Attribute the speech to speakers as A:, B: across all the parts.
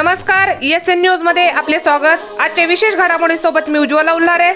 A: नमस्कार S N न्यूजमध्ये आपले स्वागत. आजच्या विशेष घडामोडी सोबत मी उज्ज्वला उल्हारे.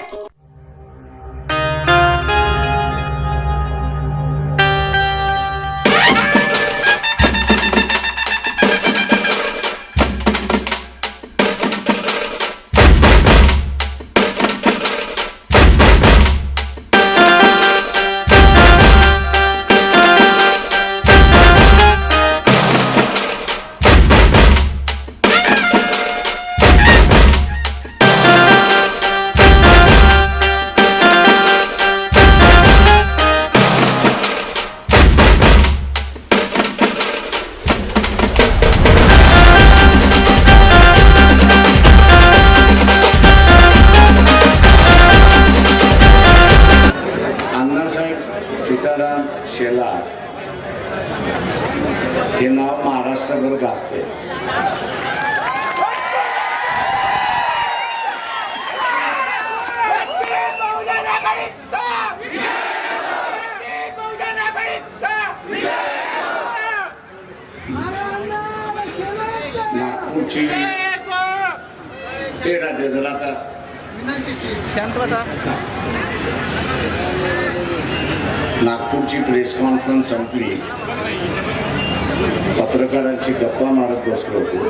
B: हे नाव महाराष्ट्रभर गाजते नागपूरची ते राज्य जर आता. नागपूरची प्रेस कॉन्फरन्स संपली. पत्रकारांची गप्पा मारत बसलो होतो.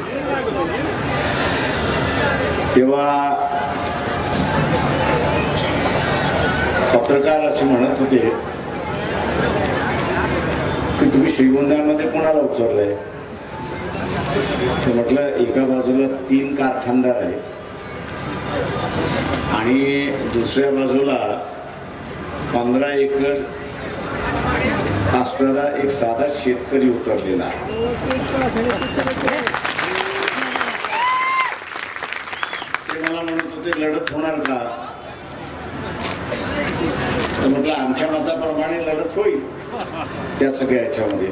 B: तेव्हा पत्रकार असे म्हणत होते की तुम्ही श्रीगोंद्यामध्ये कोणाला उचललंय? म्हटलं एका बाजूला तीन कारखानदार आहेत आणि दुसऱ्या बाजूला पंधरा एकर असणारा एक साधा शेतकरी उतरलेला. आहे. ते मला म्हणत होते लढत होणार का? तर म्हटलं आमच्या मताप्रमाणे लढत होईल. त्या सगळ्या याच्यामध्ये.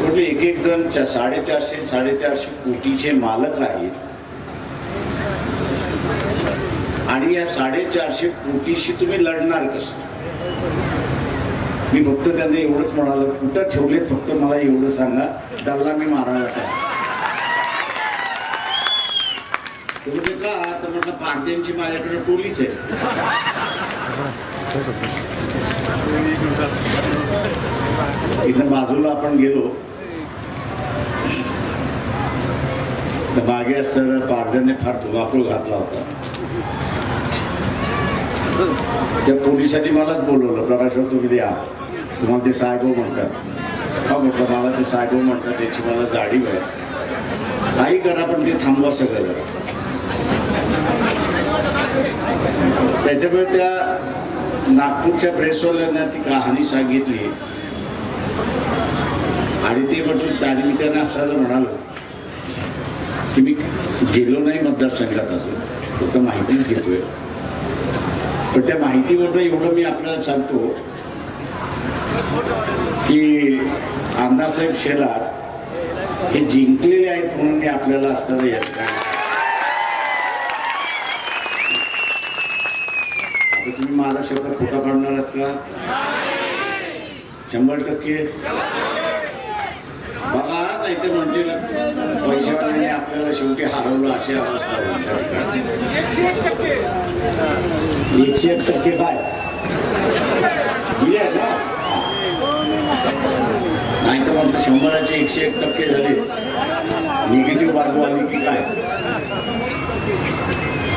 B: म्हटले एक एक जण साडेचारशे साडेचारशे कोटीचे मालक आहेत. आणि या साडेचारशे कोटीशी तुम्ही लढणार कसं? मी फक्त त्यांना एवढंच म्हणालो कुठं ठेवलेत फक्त मला एवढं सांगा डल्ला मी मारायला तयार. म्हणजे का? तर म्हटलं पारद्यांची माझ्याकडे टोलीच आहे. इथं बाजूला आपण गेलो. तर मागे असताना पारद्याने फार धुमाकूळ घातला होता. त्या पोलिसांनी मलाच बोलवलं प्रकाशवर तुम्ही द्या. तुम्हाला ते साहेबो म्हणतात. हा म्हटलं मला ते साहेबो म्हणतात त्याची मला जाडी आहे. काही करा पण ते थांबवा सगळं जरा. त्याच्यामुळे त्या नागपूरच्या प्रेसवाल्यांना ती कहाणी सांगितली. आणि ते म्हटलं त्याने मी त्यांना असं म्हणालो की मी गेलो नाही मतदारसंघात असून फक्त माहितीच घेतोय. पण त्या माहितीवरनं एवढं मी आपल्याला सांगतो की अण्णासाहेब शेलार हे जिंकलेले आहेत म्हणून मी आपल्याला असताना या ठिकाणी तुम्ही माझा शब्द खोटा पाडणार आहात का? शंभर टक्के. बघा नाही इथे म्हणजे पैशावाल्याने आपल्याला शेवटी हरवलं अशी अवस्था एकशे एक टक्के काय नाही तर म्हणतो शंभराचे एकशे एक टक्के झाले. निगेटिव्ह बाजू आली की काय?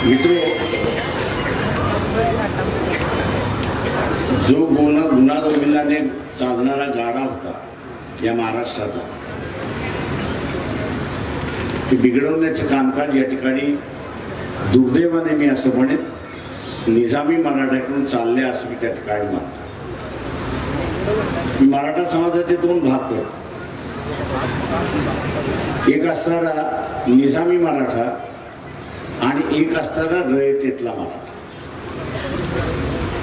B: मित्र जो गुन्हा गुन्हा गोविंदाने चालणारा गाडा होता या महाराष्ट्राचा ते बिघडवण्याचं कामकाज या ठिकाणी दुर्दैवाने मी असं म्हणेन निजामी मराठ्याकडून चालले असं मी त्या ठिकाणी मानतो. मराठा समाजाचे दोन भाग करतो एक असणारा निजामी मराठा आणि एक असणारा रयतेतला मराठा.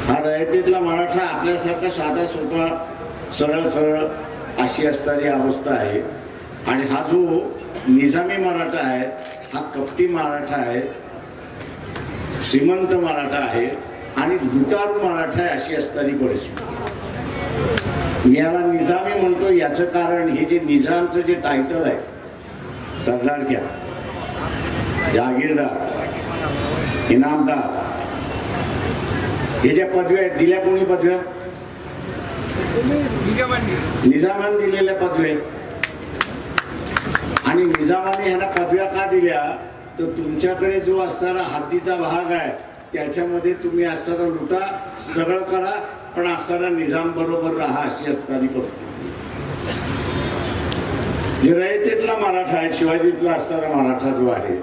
B: हा रयतेतला मराठा आपल्यासारखा साधा सोपा सरळ सरळ अशी असणारी अवस्था आहे. आणि हा जो निजामी मराठा आहे हा कपटी मराठा आहे श्रीमंत मराठा आहे आणि लुटारू मराठा आहे अशी असणारी परिस्थिती. मी याला निजामी म्हणतो याचं कारण हे जे निजामचं जे टायटल आहे सरदार क्या जहागीरदार इनामदार हे ज्या पदव्या आहेत दिल्या कोणी पदव्या? निजामाने दिलेल्या पदव्या आहेत. आणि निजामाने ह्याला पदव्या का दिल्या? तर तुमच्याकडे जो असणारा हद्दीचा भाग आहे त्याच्यामध्ये तुम्ही असणारा लुटा सरळ करा पण असणारा निजाम बरोबर राहा अशी असणारी परिस्थिती. रयतेतला मराठा आहे शिवाजीतला असणारा मराठा जो आहे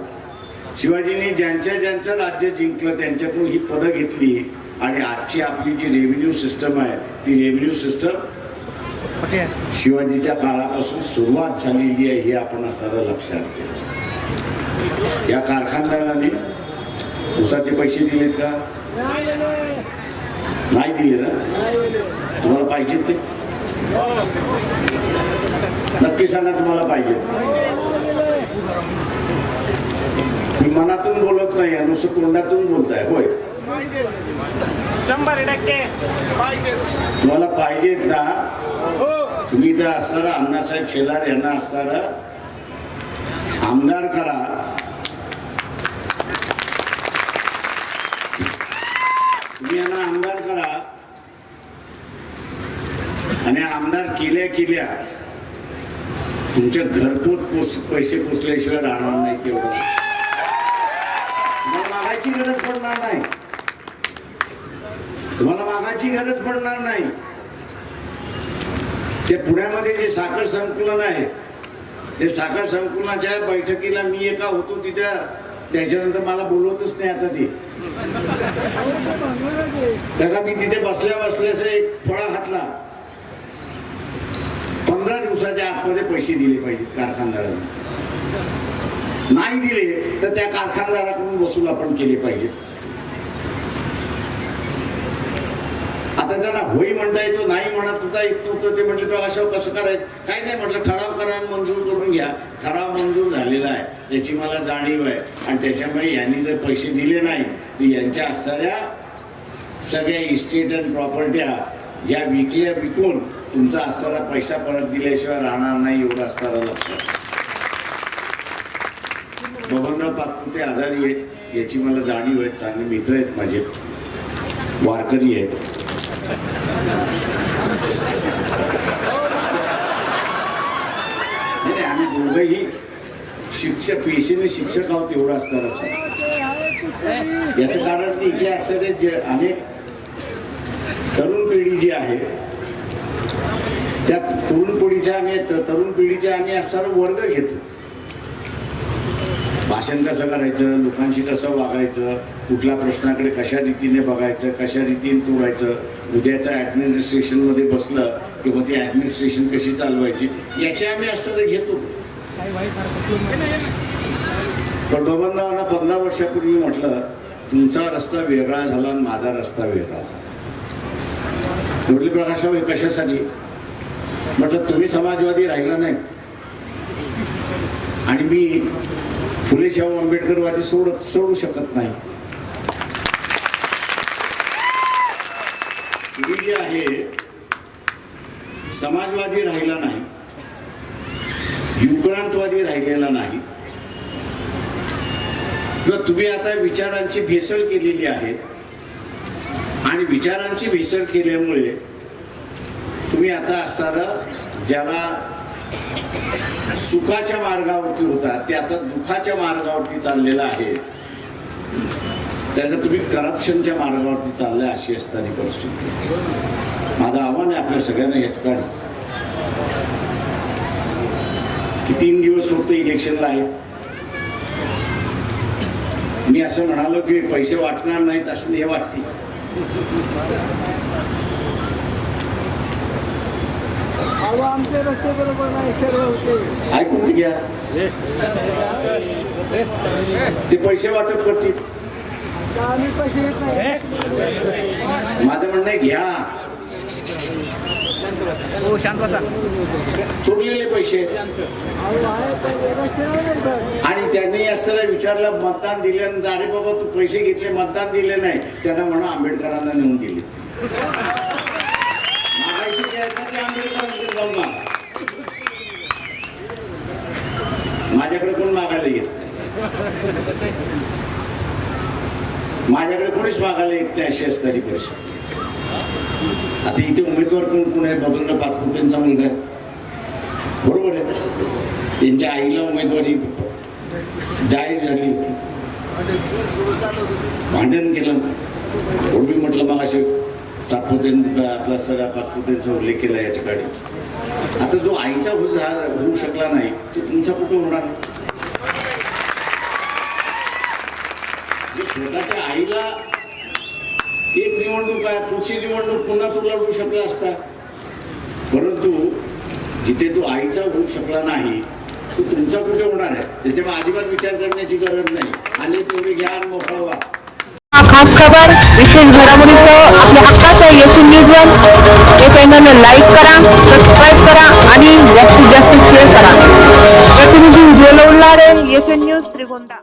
B: शिवाजीने ज्यांच्या ज्यांचं राज्य जिंकलं त्यांच्याकडून ही पदं घेतली आणि आजची आपली जी रेव्हेन्यू सिस्टम आहे ती रेव्हेन्यू सिस्टम शिवाजीच्या काळापासून सुरुवात झालेली आहे हे आपण असणारा लक्षात घ्या. या कारखानदाराने उसाचे पैसे दिलेत का? नाही दिले ना? तुम्हाला पाहिजेत ते? नक्की सांगा तुम्हाला पाहिजेत. तुम्ही मनातून बोलत नाही नुसतं तोंडातून बोलताय होय.
C: शंभर टक्के.
B: तुम्हाला पाहिजेत ना? तुम्ही इथं असणारा अण्णासाहेब शेलार यांना असणारा आमदार करा. तुम्ही यांना आमदार करा. आणि आमदार केल्या केल्या तुमच्या घरपोच पोस पैसे पोचल्याशिवाय राहणार नाही तेवढं. तुम्हाला मागायची गरज पडणार नाही. तुम्हाला मागायची गरज पडणार नाही. ते पुण्यामध्ये जे साखर संकुलन आहे ते साखर संकुलनाच्या बैठकीला मी एका होतो तिथं. त्याच्यानंतर मला बोलवतच नाही आता ते. त्याचा मी तिथे बसल्या बसल्यास एक फळा घातला. पंधरा दिवसाच्या आतमध्ये पैसे दिले पाहिजेत कारखानदारांना. नाही दिले तर त्या कारखानदाराकडून वसूल आपण केले पाहिजेत. आता त्यांना होई म्हणता येतो नाही म्हणत होता येत नव्हतं ते म्हटलं तर अशा कसं करायचं? काही नाही म्हटलं ठराव करा मंजूर करून घ्या. ठराव मंजूर झालेला आहे. याची मला जाणीव आहे. आणि त्याच्यामुळे यांनी जर पैसे दिले नाही तर यांच्या असणाऱ्या सगळ्या इस्टेट अँड प्रॉपर्ट्या या विकल्या विकून तुमचा असणारा पैसा परत दिल्याशिवाय राहणार नाही एवढं असणारा लक्षात बबनराव पाचपुते आजारी आहेत याची मला जाणीव आहे. चांगले मित्र आहेत माझे. वारकरी आहेत. नाही आम्ही दोघंही शिक्षक पेशीने शिक्षक आहोत एवढं असणार असं. याचं कारण की इथे असणारे जे अनेक तरुण पिढी जी आहे त्या तरुण पिढीच्या आम्ही तरुण पिढीच्या आम्ही असणारा वर्ग घेतो. भाषण कसं करायचं लोकांशी कसं वागायचं कुठल्या प्रश्नाकडे कशा रीतीने बघायचं कशा रीतीने तोडायचं उद्याचं ॲडमिनिस्ट्रेशनमध्ये बसलं की मग ती ॲडमिनिस्ट्रेशन कशी चालवायची याची आम्ही असं घेतो. पण बाबांना पंधरा वर्षापूर्वी म्हटलं तुमचा रस्ता वेगळा झाला आणि माझा रस्ता वेगळा झाला. म्हटले प्रकाशराव कशासाठी? म्हटलं तुम्ही समाजवादी राहिला नाही. आणि मी फुले शाहू आंबेडकरवादी सोडत सोडू शकत नाही. तुम्ही जे आहे समाजवादी राहिला नाही युक्रांतवादी राहिलेला नाही. किंवा तुम्ही आता विचारांची भेसळ केलेली आहे आणि विचारांची भेसळ केल्यामुळे तुम्ही आता असताना ज्याला सुखाच्या मार्गावरती होता. ते आता दुखाच्या मार्गावरती चाललेला आहे. त्यानंतर तुम्ही करप्शनच्या मार्गावरती चाललाय अशी असताना परिस्थिती. माझं आव्हान आहे आपल्या सगळ्यांना या ठिकाणी. की तीन दिवस फक्त इलेक्शनला आहेत. मी असं म्हणालो की पैसे वाटणार नाहीत असं हे वाटते.
C: आमचे रस्ते बरोबर नाही सर्व होते
B: ऐकून घ्या ते पैसे वाटप करतील.
C: आम्ही पैसे नाही.
B: माझं म्हणणं आहे घ्या.
C: हो शांत बसा.
B: चोरलेले पैसे. आणि त्यांनी असं विचारलं मतदान दिल्यानंतर अरे बाबा तू पैसे घेतले मतदान दिले नाही. त्यांना म्हणा आंबेडकरांना नेऊन दिले मागायची आहेत ना ते आंबेडकरांकडे जाऊन मागा माझ्याकडे कोण मागायला येत नाही? माझ्याकडे कोणीच मागायला येत नाही अशी असणारी परिस्थिती. आता इथे उमेदवार कोण कोण आहे? बबनराव पाचपूर त्यांचा मुलगा आहे. बरोबर आहे. त्यांच्या आईला उमेदवारी जाहीर झाली होती. भांडण केलं. मी म्हटलं मग असे सातपुतेन आपला सगळ्या पाचपुतेंचा उल्लेख केला या ठिकाणी. आता जो आईचा होऊ होऊ शकला नाही तो तुमचा कुठं होणार? म्हणजे स्वतःच्या आईला एक निवडणूक आहे पुढची निवडणूक पुन्हा तो लढू शकला असता. परंतु जिथे तो आईचा होऊ शकला नाही तो तुमचा कुठे होणार आहे? त्याच्यामुळे अजिबात विचार करण्याची गरज नाही. आले तेवढे घ्या आणि मोकळा
D: खास खबर विशेष घडामोडीसह आपल्या हक्काचं येथून न्यूज वन हे चॅनल लाईक करा सबस्क्राईब करा आणि जास्तीत जास्त शेअर करा. प्रतिनिधी उज्ज्वल उल्हाडे येथून न्यूज त्रिगोंदा.